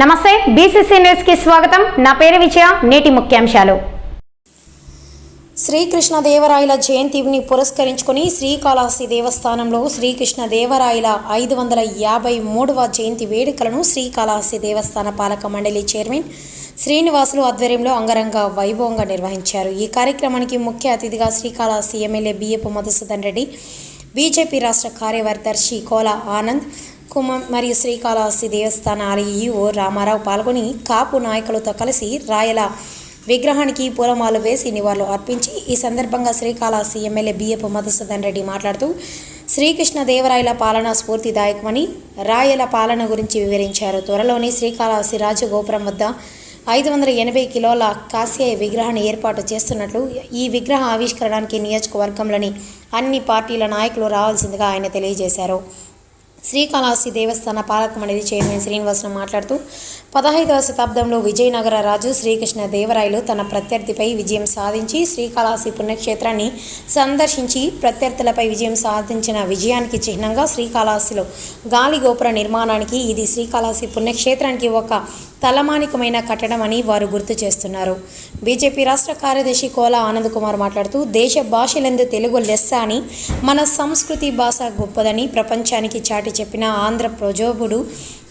నమస్తే బీసీసీ న్యూస్కి స్వాగతం. నా పేరు విజయ నేటి ముఖ్యాంశాలు. శ్రీకృష్ణదేవరాయల జయంతిని పురస్కరించుకుని శ్రీకాళహస్తి దేవస్థానంలో శ్రీకృష్ణదేవరాయల ఐదు వందల యాభై మూడవ జయంతి వేడుకలను శ్రీకాళహస్తి దేవస్థాన పాలక మండలి చైర్మన్ శ్రీనివాసులు ఆధ్వర్యంలో అంగరంగ వైభవంగా నిర్వహించారు. ఈ కార్యక్రమానికి ముఖ్య అతిథిగా శ్రీకాళహస్తి ఎమ్మెల్యే బియ్యపు మధుసూదన్ రెడ్డి బీజేపీ రాష్ట్ర కార్యదర్శి కోలా ఆనంద్ కుమార్ మరియు శ్రీకాళహస్తి దేవస్థాన ఈఓ రామారావు పాల్గొని కాపు నాయకులతో కలిసి రాయల విగ్రహానికి పూలమాలు వేసి నివాళులు అర్పించి ఈ సందర్భంగా శ్రీకాళహస్తి ఎమ్మెల్యే బియ్యపు మధుసూదన్ రెడ్డి మాట్లాడుతూ శ్రీకృష్ణ దేవరాయల పాలన స్ఫూర్తిదాయకమని రాయల పాలన గురించి వివరించారు. త్వరలోని శ్రీకాళహస్తి రాజగోపురం వద్ద ఐదు వందల ఎనభై కిలోల కాస్యాయ విగ్రహాన్ని ఏర్పాటు చేస్తున్నట్లు ఈ విగ్రహ ఆవిష్కరణకి నియోజకవర్గంలోని అన్ని పార్టీల నాయకులు రావాల్సిందిగా ఆయన తెలియజేశారు. శ్రీకాళహస్తి దేవస్థాన పాలక మండలి చైర్మన్ శ్రీనివాసన్ మాట్లాడుతూ పదహైదవ శతాబ్దంలో విజయనగర రాజు శ్రీకృష్ణ దేవరాయలు తన ప్రత్యర్థిపై విజయం సాధించి శ్రీకాళహస్తి పుణ్యక్షేత్రాన్ని సందర్శించి ప్రత్యర్థులపై విజయం సాధించిన విజయానికి చిహ్నంగా శ్రీకాళహస్తిలో గాలి గోపుర నిర్మాణానికి ఇది శ్రీకాళహస్తి పుణ్యక్షేత్రానికి ఒక తలమానికమైన కట్టడం అని వారు గుర్తు చేస్తున్నారు. బీజేపీ రాష్ట్ర కార్యదర్శి కోల ఆనంద్ కుమార్ మాట్లాడుతూ దేశ భాషలందు తెలుగు లెస్స అని మన సంస్కృతి భాష గొప్పదని ప్రపంచానికి చాటి చెప్పిన ఆంధ్ర ప్రజోభుడు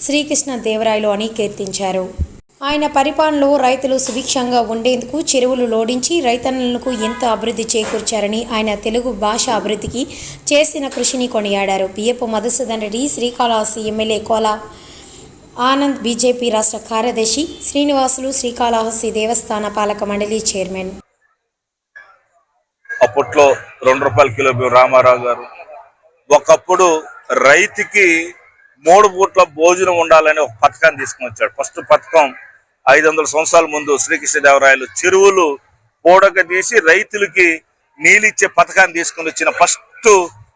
శ్రీకృష్ణ దేవరాయలు అని కీర్తించారు. ఆయన పరిపాలనలో రైతులు సుభిక్షంగా ఉండేందుకు చెరువులు లోడించి రైతన్నలకు ఎంతో అభివృద్ధి చేకూర్చారని ఆయన తెలుగు భాష అభివృద్ధికి చేసిన కృషిని కొనియాడారు. P F Madhusudan Reddy Srikalahasti MLA Kola Anand BJP రాష్ట్ర కార్యదర్శి శ్రీనివాసులు శ్రీకాళహస్తి దేవస్థాన పాలక మండలి చైర్మన్. అప్పట్లో రెండు రూపాయల కిలో రామారావు గారు. ఒకప్పుడు రైతుకి మూడు పూట్ల భోజనం ఉండాలని ఒక పథకాన్ని తీసుకుని వచ్చాడు. ఫస్ట్ పథకం ఐదు వందల సంవత్సరాల ముందు శ్రీకృష్ణదేవరాయలు చెరువులు పూడక తీసి రైతులకి నీళ్ళిచ్చే పథకాన్ని తీసుకుని వచ్చిన ఫస్ట్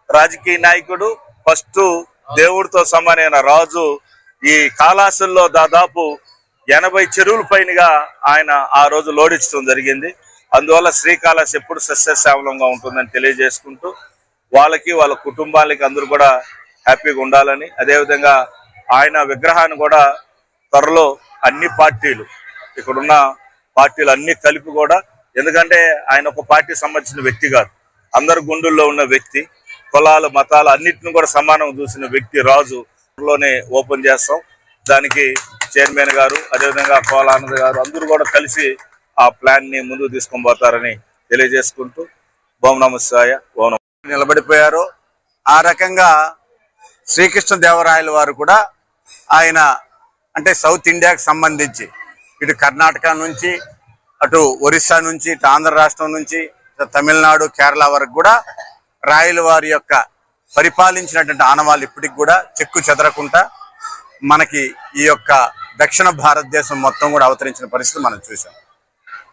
రాజకీయ నాయకుడు ఫస్ట్ దేవుడితో సమానమైన రాజు ఈ కాళాసుల్లో దాదాపు ఎనభై చెరువుల పైనగా ఆయన ఆ రోజు లోడించడం జరిగింది. అందువల్ల శ్రీకాళహస్ ఎప్పుడు సస్యశ్యామలంగా ఉంటుందని తెలియజేసుకుంటూ వాళ్ళకి వాళ్ళ కుటుంబాలకి అందరూ కూడా హ్యాపీగా ఉండాలని అదేవిధంగా ఆయన విగ్రహాన్ని కూడా త్వరలో అన్ని పార్టీలు ఇక్కడున్న పార్టీలు అన్ని కలిపి కూడా ఎందుకంటే ఆయన ఒక పార్టీ సంబంధించిన వ్యక్తి కాదు. అందరు గుండెల్లో ఉన్న వ్యక్తి కులాలు మతాలు అన్నిటిని కూడా సమానం చూసిన వ్యక్తి రాజు లోనే ఓపెన్ చేస్తాం. దానికి చైర్మన్ గారు అదేవిధంగా కోలానంద్ గారు అందరూ కూడా కలిసి ఆ ప్లాన్ని ముందుకు తీసుకొని పోతారని తెలియజేసుకుంటూ ఓం నమస్కాయ ఓం నిలబడిపోయారు. ఆ రకంగా శ్రీకృష్ణ దేవరాయల వారు కూడా ఆయన అంటే సౌత్ ఇండియాకి సంబంధించి ఇటు కర్ణాటక నుంచి అటు ఒరిస్సా నుంచి ఇటు ఆంధ్ర రాష్ట్రం నుంచి తమిళనాడు కేరళ వరకు కూడా రాయల వారి యొక్క పరిపాలించినటువంటి ఆనవాళ్ళు ఇప్పటికి కూడా చెక్కు చెదరకుండా మనకి ఈ యొక్క దక్షిణ భారతదేశం మొత్తం కూడా అవతరించిన పరిస్థితి మనం చూసాం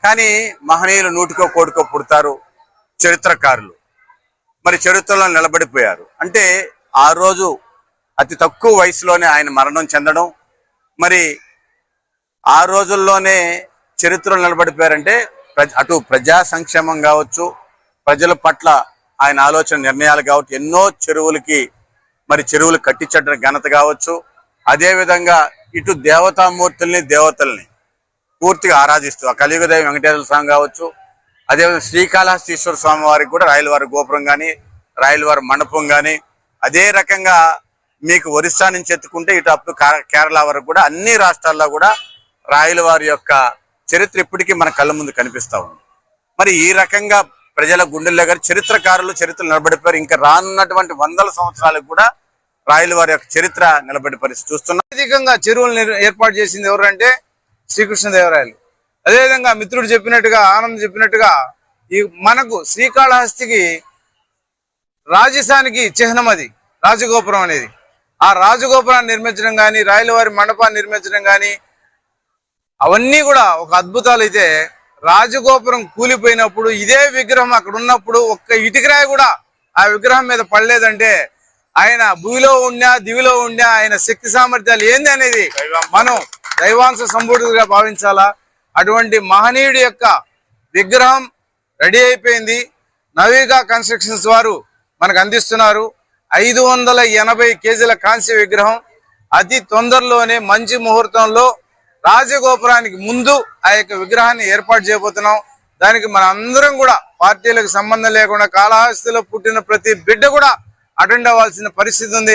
కానీ మహనీయులు నూటికో కోటికో పుడతారు చరిత్రకారులు. మరి చరిత్రలో నిలబడిపోయారు. అంటే ఆ రోజు అతి తక్కువ వయసులోనే ఆయన మరణం చెందడం మరి ఆ రోజుల్లోనే చరిత్రలో నిలబడిపోయారంటే ప్రజ- అటు ప్రజా సంక్షేమం కావచ్చు ప్రజల పట్ల ఆయన ఆలోచన నిర్ణయాలు కావచ్చు ఎన్నో చెరువులకి మరి చెరువులు కట్టించడం ఘనత కావచ్చు. అదేవిధంగా ఇటు దేవతామూర్తుల్ని దేవతల్ని పూర్తిగా ఆరాధిస్తూ ఆ కలియుగదేవి వెంకటేశ్వర స్వామి కావచ్చు అదేవిధంగా శ్రీకాళహస్తీశ్వర స్వామి వారికి కూడా రాయలవారి గోపురం కానీ రాయలవారి మండపం కానీ అదే రకంగా మీకు ఒరిస్సా నుంచి ఎత్తుకుంటే ఇటు అప్పుడు కేరళ వరకు కూడా అన్ని రాష్ట్రాల్లో కూడా రాయలవారి యొక్క చరిత్ర ఇప్పటికీ మన కళ్ళ ముందు కనిపిస్తూ ఉంది. మరి ఈ రకంగా ప్రజల గుండెల దగ్గర చరిత్రకారులు చరిత్ర నిలబడిపోయారు. ఇంకా రానున్నటువంటి వందల సంవత్సరాలకు కూడా రాయల వారి యొక్క చరిత్ర నిలబడి పరిస్థితి చూస్తున్నాం. అధికంగా చెరువులు ఏర్పాటు చేసింది ఎవరంటే శ్రీకృష్ణదేవరాయలు. అదేవిధంగా మిత్రుడు చెప్పినట్టుగా ఆనంద్ చెప్పినట్టుగా ఈ మనకు శ్రీకాళహస్తికి రాజస్థానికి చిహ్నం అది రాజగోపురం అనేది. ఆ రాజగోపురాన్ని నిర్మించడం కానీ రాయలవారి మండపాన్ని నిర్మించడం కానీ అవన్నీ కూడా ఒక అద్భుతాలు అయితే రాజగోపురం కూలిపోయినప్పుడు ఇదే విగ్రహం అక్కడ ఉన్నప్పుడు ఒక్క ఇటుకరాయి కూడా ఆ విగ్రహం మీద పడలేదంటే ఆయన భూమిలో ఉండా దివిలో ఉండా ఆయన శక్తి సామర్థ్యాలు ఏంది అనేది మనం దైవాంశ సంబూఢుడిగా భావించాలా? అటువంటి మహనీయుడి యొక్క విగ్రహం రెడీ అయిపోయింది. నవీగా కన్స్ట్రక్షన్స్ వారు మనకు అందిస్తున్నారు. ఐదు వందల ఎనభై కేజీల కాంస్య విగ్రహం. అతి తొందరలోనే మంచి ముహూర్తంలో రాజగోపురానికి ముందు ఆ యొక్క విగ్రహాన్ని ఏర్పాటు చేయబోతున్నాం. దానికి మన అందరం కూడా పార్టీలకు సంబంధం లేకుండా కాళహస్తిలో పుట్టిన ప్రతి బిడ్డ కూడా అటెండ్ అవ్వాల్సిన పరిస్థితి ఉంది.